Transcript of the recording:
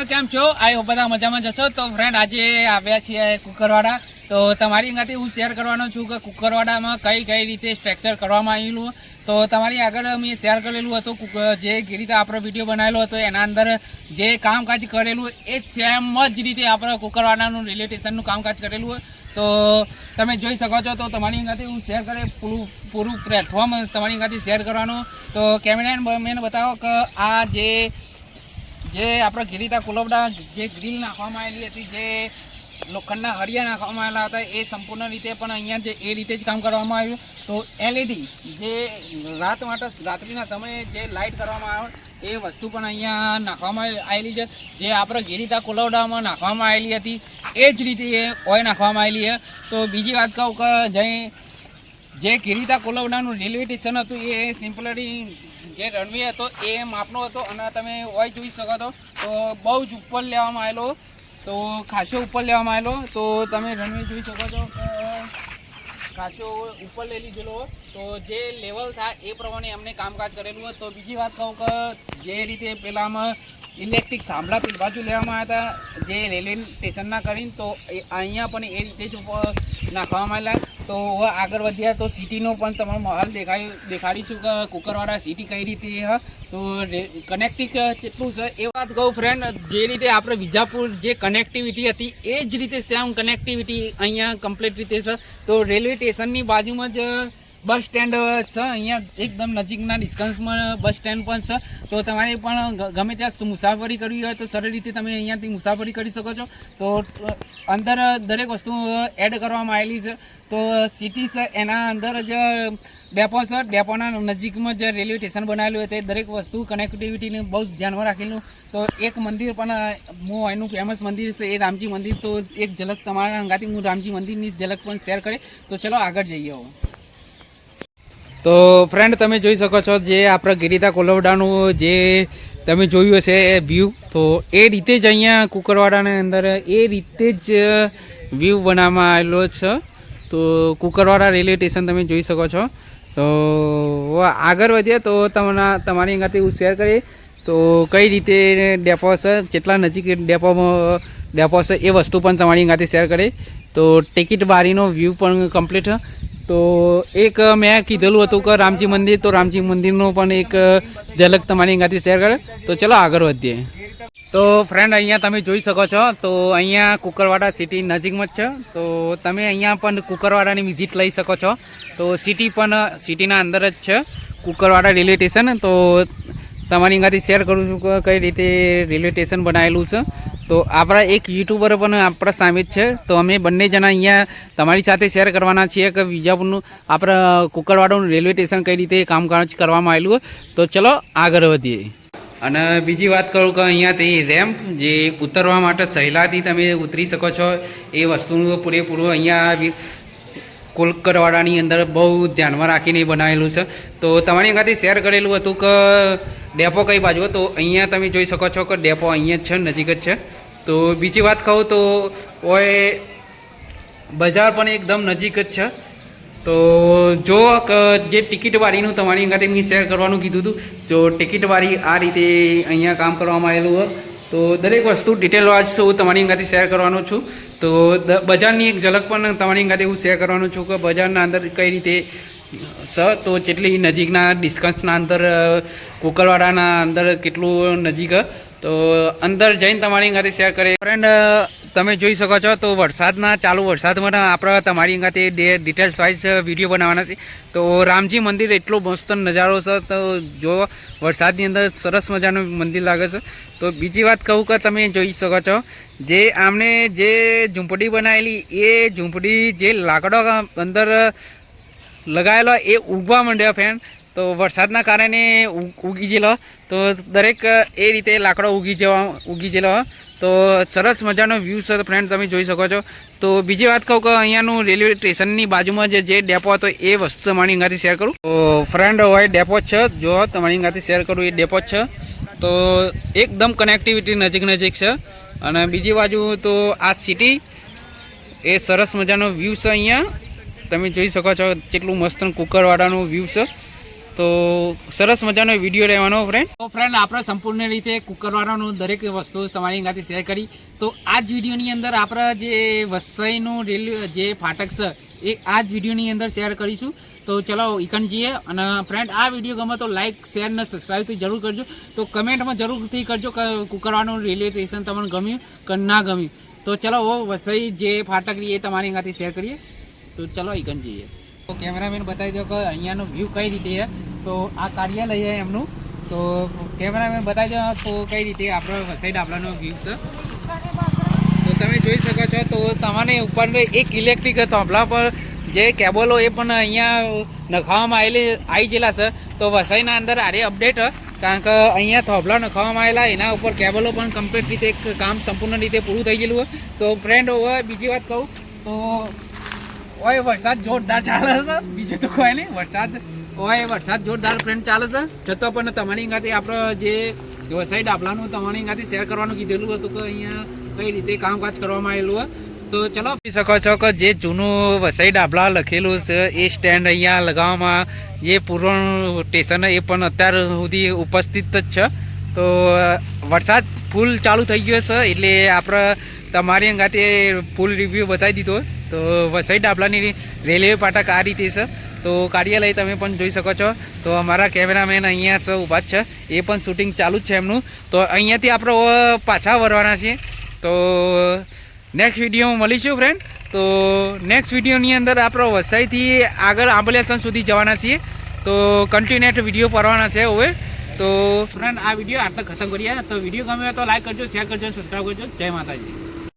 Friend કેમ છો? આ બધા મજામાં જશો તો ફ્રેન્ડ આજે આવ્યા છીએ કુકરવાડા. તો તમારી અંગાથી હું શેર કરવાનો છું કે કુકરવાડામાં કઈ કઈ રીતે સ્ટ્રક્ચર કરવામાં આવેલું. તો તમારી આગળ મેં શેર કરેલું હતું જે રીતે આપણો વીડિયો બનાવેલો હતો, એના અંદર જે કામકાજ કરેલું એ સેમ જ રીતે આપણે કુકરવાડાનું રિલેટેશનનું કામકાજ કરેલું. તો તમે જોઈ શકો છો, તો તમારી અંગાથી હું શેર કરે પૂરું પૂરું પ્લેટફોર્મ તમારી અંગાથી શેર કરવાનું. તો કેમેરામેન મેન બતાવો કે આ જે જે આપણે ગિરિતા કુલવડા જે ગ્રીલ નાખવામાં આવેલી હતી, જે લોખંડના હરિયા નાખવામાં આવેલા હતા, એ સંપૂર્ણ રીતે પણ અહીંયા જે, એ રીતે જ કામ કરવામાં આવ્યું. તો એલઈડી જે રાત માટે, રાત્રિના સમયે જે લાઇટ કરવામાં આવે, એ વસ્તુ પણ અહીંયા નાખવામાં આવેલી છે. જે આપણે ગિરિતા કુલવડામાં નાખવામાં આવેલી હતી, એ જ રીતે એ ઓય નાખવામાં આવેલી છે. તો બીજી વાત કહું કે જઈ જે ગિરિતા કુલવડાનું રેલવે સ્ટેશન હતું, એ સિમ્પલરી જે રનવે હતો, એ માપનો હતો અને તમે ઓય જોઈ શકો છો. તો બહુ જ ઉપર લેવામાં આવેલો. તો ખાસો ઉપર લેવામાં આવેલો. તો તમે રનવે જોઈ શકો છો ખાસો ઉપર લઈ લીધેલો. તો જે લેવલ થાય એ પ્રમાણે એમને કામકાજ કરેલું તો બીજી વાત કહું કે જે રીતે પહેલાંમાં ઇલેક્ટ્રિક થાંભલા બાજુ લેવામાં આવ્યા હતા, જે રેલવે સ્ટેશનના કરીને, તો અહીંયા પણ એ રીતે જ નાખવામાં આવેલા. તો આગળ વધ્યા તો સિટીનો પણ તમારો માહોલ દેખાય દેખાડીશું કે કુકરવાળા સિટી કઈ રીતે હ? તો કનેક્ટિવ કેટલું છે? એ વાત કહું ફ્રેન્ડ જે રીતે આપણે વિજાપુર જે કનેક્ટિવિટી હતી, એ જ રીતે સેમ કનેક્ટિવિટી અહીંયા કમ્પ્લીટ રીતે છે. તો રેલવે સ્ટેશનની બાજુમાં જ બસ સ્ટેન્ડ છે, અહીંયા એકદમ નજીકના ડિસ્કન્સમાં બસ સ્ટેન્ડ પણ છે. તો તમારે પણ ગમે ત્યાં મુસાફરી કરવી હોય તો સરળ રીતે તમે અહીંયાથી મુસાફરી કરી શકો છો. તો અંદર દરેક વસ્તુ એડ કરવામાં આવેલી છે. તો સિટી છે, એના અંદર જ ડેપો છે. ડેપોના નજીકમાં જ રેલવે સ્ટેશન બનાવેલું હોય તે દરેક વસ્તુ કનેક્ટિવિટીને બહુ જ ધ્યાનમાં રાખેલું. તો એક મંદિર પણ હું એનું ફેમસ મંદિર છે, એ રામજી મંદિર. તો એક ઝલક તમારા અંગાથી હું રામજી મંદિરની ઝલક પણ શેર કરે તો ચલો આગળ જઈએ હવે. તો ફ્રેન્ડ તમે જોઈ શકો છો જે આપણા ગિરિતા કોલવડાનું જે તમે જોયું હશે એ વ્યૂ તો એ રીતે જ અહીંયા કુકરવાડાની અંદર એ રીતે જ વ્યૂ બનાવવામાં આવેલો છે. તો કુકરવાડા રેલવે સ્ટેશન તમે જોઈ શકો છો. તો આગળ વધીએ તો તમને, તમારી અહીંયાથી હું શેર કરી તો કઈ રીતે ડેપો છે, જેટલા નજીક ડેપોમાં ડેપો છે એ વસ્તુ પણ તમારી અહીંયાથી શેર કરી તો ટિકિટ બારીનો વ્યૂ પણ કમ્પ્લીટ તો એક મેં કીધેલું હતું કે રામજી મંદિર, તો રામજી મંદિરનો પણ એક ઝલક તમારી અહીંયાથી શેર કરે. તો ચલો આગળ વધીએ. તો ફ્રેન્ડ અહીંયા તમે જોઈ શકો છો, તો અહીંયા કુકરવાડા સિટી નજીકમાં જ છે. તો તમે અહીંયા પણ કુકરવાડાની વિઝિટ લઈ શકો છો. તો સિટી પણ સિટીના અંદર જ છે, કુકરવાડા રેલવે સ્ટેશન તો તમારી અહીંયાથી શેર કરું છું કે કઈ રીતે રેલવે સ્ટેશન બનાવેલું છે. તો આપણા એક યુટ્યુબર પણ આપણા સામે જ છે. તો અમે બંને જણા અહીંયા તમારી સાથે શેર કરવાના છીએ કે વિજાપુરનું આપણા કુકરવાડાનું રેલવે સ્ટેશન કઈ રીતે કામકાજ કરવામાં આવેલું તો ચલો આગળ વધીએ. અને બીજી વાત કરું કે અહીંયાથી રેમ્પ જે ઉતરવા માટે સહેલાથી તમે ઉતરી શકો છો. એ વસ્તુનું પૂરેપૂરું અહીંયા કોલકરવાડાની અંદર બહુ ધ્યાનમાં રાખીને બનાવેલું છે. તો તમારી અંગાથી શેર કરેલું હતું કે ડેપો કઈ બાજુ? તો અહીંયા તમે જોઈ શકો છો કે ડેપો અહીંયા જ છે, નજીક જ છે. તો બીજી વાત કહું તો ઓય બજાર પણ એકદમ નજીક જ છે. તો જો જે ટિકિટવાળીનું તમારી અંગાથી મેં શેર કરવાનું કીધું હતું, જો ટિકિટવાળી આ રીતે અહીંયા કામ કરવામાં આવેલું હોય તો દરેક વસ્તુ ડિટેલ વાઇઝ હું તમારી અંગાથી શેર કરવાનો છું તો બજારની એક ઝલક પણ તમારી અંગાથી હું શેર કરવાનો છું કે બજારના અંદર કઈ રીતે, સ, તો જેટલી નજીકના ડિસ્કન્સના અંદર કુકરવાડાના અંદર કેટલું નજીક. તો અંદર જઈને તમારી અંગાથી શેર કરે ફ્રેન્ડ તમે જોઈ શકો છો તો વરસાદના, ચાલુ વરસાદમાં આપણે તમારી અંગાથી ડિટેલ્સ વાઇઝ વીડિયો બનાવવાના છે. તો રામજી મંદિર એટલો મસ્ત નજારો છે, તો જો વરસાદની અંદર સરસ મજાનું મંદિર લાગે છે. તો બીજી વાત કહું કે તમે જોઈ શકો છો, જે આમને જે ઝૂંપડી બનાવેલી, એ ઝૂંપડી જે લાકડો અંદર લગાવેલો, એ ઉગવા માંડ્યો ફેન તો વરસાદના કારણે ઉગી ગયેલો. તો દરેક એ રીતે લાકડો ઉગી જવા ઉગી ગયેલો. તો સરસ મજાનો વ્યૂ છે ફ્રેન્ડ તમે જોઈ શકો છો. તો બીજી વાત કહું કે અહીંયાનું રેલવે સ્ટેશનની બાજુમાં જે જે ડેપો હતો, એ વસ્તુ તમારી અહીંયાથી શેર કરું. તો ફ્રેન્ડ હોય ડેપો છે જો. તમારી અહીંયાથી શેર કરું, એ ડેપો છે. તો એકદમ કનેક્ટિવિટી નજીક નજીક છે. અને બીજી બાજુ તો આ સિટી એ સરસ મજાનો વ્યૂ છે અહીંયા. તમે જોઈ શકો છો કેટલું મસ્ત કુકરવાળાનું વ્યૂ છે. તો સરસ મજાનો વીડિયો રહેવાનો ફ્રેન્ડ તો ફ્રેન્ડ આપણે સંપૂર્ણ રીતે કુકરવાળાનું દરેક વસ્તુ તમારી અહીંયાથી શેર કરી. તો આ જ વિડીયોની અંદર આપણે જે વસઈનું રેલ, જે ફાટક છે, એ આ જ વિડીયોની અંદર શેર કરીશું. તો ચલો ઈકન જઈએ અને ફ્રેન્ડ આ વીડિયો ગમે તો લાઇક શેર અને સબસ્ક્રાઈબ જરૂર કરજો. તો કમેન્ટમાં જરૂરથી કરજો કુકરવાનું રેલવે સ્ટેશન તમને ગમ્યું કે ના ગમ્યું. તો ચલો વસઈ જે ફાટક એ તમારી અહીંયાથી શેર કરીએ. તો ચલો ઈકન જઈએ તો કેમેરામેન બતાવી દો કે અહીંયાનો વ્યૂ કઈ રીતે છે. તો આ કાર્યાલય છે એમનું. તો કેમેરામેન બતાવી દો તો કઈ રીતે આપણો વસાઈ ડાબલાનો વ્યૂ છે. તો તમે જોઈ શકો છો, તો તમારે ઉપર એક ઇલેક્ટ્રિક થાંભલા પર જે કેબલો એ પણ અહીંયા નખાવવામાં આવેલી આવી ગયેલા છે. તો વસાઈના અંદર આરે અપડેટ કારણ કે અહીંયા થોભલા નખાવવામાં આવેલા, એના ઉપર કેબલો પણ કમ્પ્લીટ રીતે એક કામ સંપૂર્ણ રીતે પૂરું થઈ ગયેલું હોય. તો ફ્રેન્ડ બીજી વાત કહું. તો ઓય, વરસાદ જોરદાર ચાલે છે. બીજું તો કોઈ નહીં, વરસાદ. ઓય, વરસાદ જોરદાર ફ્રેન્ડ ચાલે છે. છતાં પણ તમારી ગાતે આપણે જે વ્યવસાય ડાબલાનું તમારી ગાતે શેર કરવાનું કીધેલું હતું કે અહીંયા કઈ રીતે કામકાજ કરવામાં આવેલું હોય. તો ચલો. શકો છો કે જે જૂનું વસાઈ ડાબલા લખેલું છે, એ સ્ટેન્ડ અહીંયા લગાવવામાં જે પૂર્ણ સ્ટેશન એ પણ અત્યાર સુધી ઉપસ્થિત જ છે. તો વરસાદ ફૂલ ચાલુ થઈ ગયો છે, એટલે આપણે તમારી અંગાતે ફૂલ રિવ્યૂ બતાવી દીધો. તો વસઈ ડાબલાની રેલવે પાટક આ રીતે છે. તો કાર્યાલય તમે પણ જોઈ શકો છો. તો અમારા કેમેરામેન અહીંયા છે ઊભા જ છે. એ પણ શૂટિંગ ચાલુ જ છે એમનું. તો અહીંયાથી આપણે પાછા વરવાના છીએ. તો નેક્સ્ટ વિડીયોમાં મળીશું ફ્રેન્ડ તો નેક્સ્ટ વિડીયોની અંદર આપણે વસાઈથી આગળ આંબલેસન સુધી જવાના છીએ. તો કન્ટિન્યુટ વીડિયો પડવાના છે હવે. તો ફ્રેન્ડ આ વીડિયો આટલો ખતમ કરીએ. તો વીડિયો ગમે તો લાઈક કરજો શેર કરજો સબસ્ક્રાઈબ કરજો. જય માતાજી.